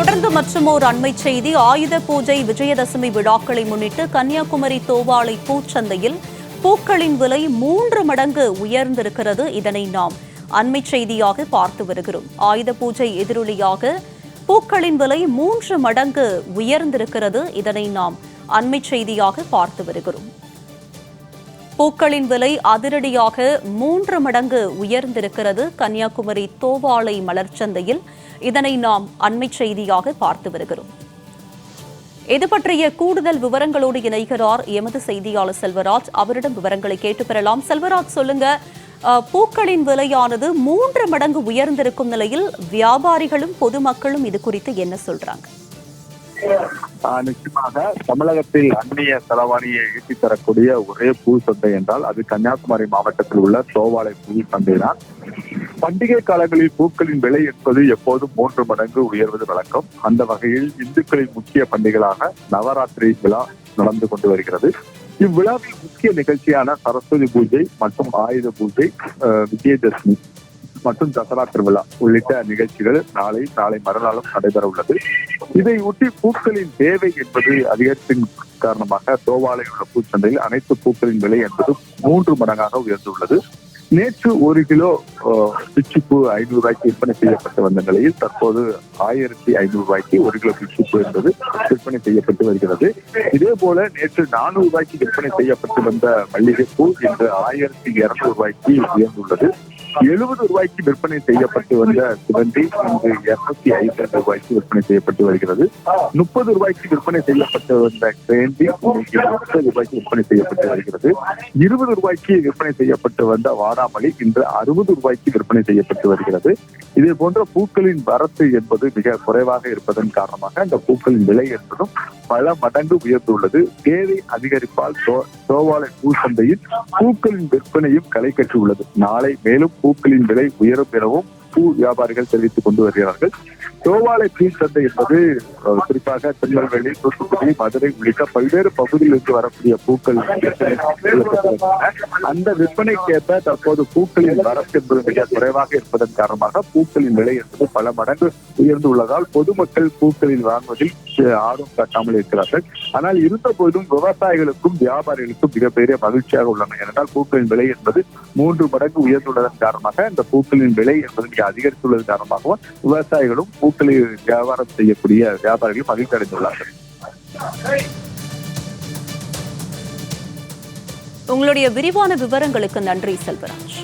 தொடர்ந்து மற்றும் ஓர் அண்மை செய்தி ஆயுத பூஜை விஜயதசமி விழாக்களை முன்னிட்டு கன்னியாகுமரி தோவாளை பூச்சந்தையில் பூக்களின் விலை மூன்று மடங்கு உயர்ந்திருக்கிறது. இதனை நாம் அண்மை செய்தியாக பார்த்து வருகிறோம். ஆயுத பூஜை எதிரொலியாக பூக்களின் விலை மூன்று மடங்கு உயர்ந்திருக்கிறது. இதனை நாம் அண்மை செய்தியாக பார்த்து வருகிறோம். பூக்களின் விலை அதிரடியாக மூன்று மடங்கு உயர்ந்திருக்கிறது. கன்னியாகுமரி தோவாளை மலர்ச்சந்தையில் இதனை நாம் அண்மை செய்தியாக பார்த்து வருகிறோம். இது பற்றிய கூடுதல் விவரங்களோடு இணைகிறார் எமது செய்தியாளர் செல்வராஜ். அவரிடம் விவரங்களை கேட்டு பெறலாம். செல்வராஜ் சொல்லுங்க. அஹ், பூக்களின் விலையானது மூன்று மடங்கு உயர்ந்திருக்கும் நிலையில் வியாபாரிகளும் பொதுமக்களும் இது குறித்து என்ன சொல்றாங்க? நிச்சயமாக தமிழகத்தில் அந்நிய செலவாணியை ஈட்டி தரக்கூடிய ஒரே பூ சந்தை என்றால் அது கன்னியாகுமரி மாவட்டத்தில் உள்ள சோவாலை பூ சந்தை தான் பண்டிகை காலங்களில் பூக்களின் விலை என்பது எப்போதும் மூன்று மடங்கு உயர்வது வழக்கம். அந்த வகையில் இந்துக்களின் முக்கிய பண்டிகைகளாக நவராத்திரி விழா நடந்து கொண்டு வருகிறது. இவ்விழாவின் முக்கிய நிகழ்ச்சியான சரஸ்வதி பூஜை மற்றும் ஆயுத பூஜை விஜயதசமி. மற்றும் தசரா திருவிழா உள்ளிட்ட நிகழ்ச்சிகள் நாளை நாளை மறுநாளும் நடைபெற உள்ளது. இதை ஒட்டி பூக்களின் தேவை என்பது அதிகரித்தின் காரணமாக தோவாலையில் உள்ள பூச்சந்தையில் அனைத்து பூக்களின் விலை என்பது மூன்று மடங்காக உயர்ந்துள்ளது. நேற்று ஒரு கிலோ பிச்சுப்பூ பிச்சிப்பூ ஐநூறு ரூபாய்க்கு விற்பனை செய்யப்பட்டு வந்த நிலையில் தற்போது ஆயிரத்தி ஐநூறு ரூபாய்க்கு ஒரு கிலோ பிச்சுப்பூ என்பது விற்பனை செய்யப்பட்டு வருகிறது. இதே போல நேற்று நானூறு ரூபாய்க்கு விற்பனை செய்யப்பட்டு வந்த மல்லிகைப்பூ இன்று ஆயிரத்தி இருநூறு ரூபாய்க்கு உயர்ந்துள்ளது. எழுபது ரூபாய்க்கு விற்பனை செய்யப்பட்டு வந்த சிவந்தி இன்று இருநூத்தி ஐம்பது ரூபாய்க்கு விற்பனை செய்யப்பட்டு வருகிறது. முப்பது ரூபாய்க்கு விற்பனை செய்யப்பட்டு வந்த கிரேந்தி முப்பது ரூபாய்க்கு விற்பனை செய்யப்பட்டு வருகிறது. இருபது ரூபாய்க்கு விற்பனை செய்யப்பட்டு வந்த வாடாமலி இன்று அறுபது ரூபாய்க்கு விற்பனை செய்யப்பட்டு வருகிறது. இதே போன்ற பூக்களின் வரத்து என்பது மிக குறைவாக இருப்பதன் காரணமாக அந்த பூக்களின் விலை என்பதும் பல மடங்கு உயர்ந்துள்ளது. தேவை அதிகரிப்பால் சோவாலை பூ சந்தையில் பூக்களின் விற்பனையும் களை கற்றியுள்ளது நாளை மேலும் பூக்களின் விலை உயரும் எனவும் பூ வியாபாரிகள் தெரிவித்துக் கொண்டு வருகிறார்கள். தோவாலை பூ சந்தை என்பது குறிப்பாக திருநெல்வேலி தூத்துக்குடி மதுரை உள்ளிட்ட பல்வேறு பகுதியிலிருந்து வரக்கூடிய பூக்கள் அந்த விற்பனைக்கேற்ப தற்போது பூக்களின் வரத்து என்பது மிக குறைவாக இருப்பதன் காரணமாக பூக்களின் விலை என்பது பல மடங்கு உயர்ந்துள்ளதால் பொதுமக்கள் பூக்களில் வாங்குவதில் ஆர்வம் காட்டாமல் இருக்கிறார்கள். ஆனால் இருந்த போதும் விவசாயிகளுக்கும் வியாபாரிகளுக்கும் மிகப்பெரிய மகிழ்ச்சியாக உள்ளன. ஏனென்றால் பூக்களின் விலை என்பது மூன்று மடங்கு உயர்ந்துள்ளதன் காரணமாக இந்த பூக்களின் விலை என்பது மிக அதிகரித்துள்ளதன் காரணமாகவும் விவசாயிகளும் பூக்களை வியாபாரம் செய்யக்கூடிய வியாபாரிகள் மகிழ்ச்சி அடைந்துள்ளார்கள் உங்களுடைய விரிவான விவரங்களுக்கு நன்றி செல்வராஜ்.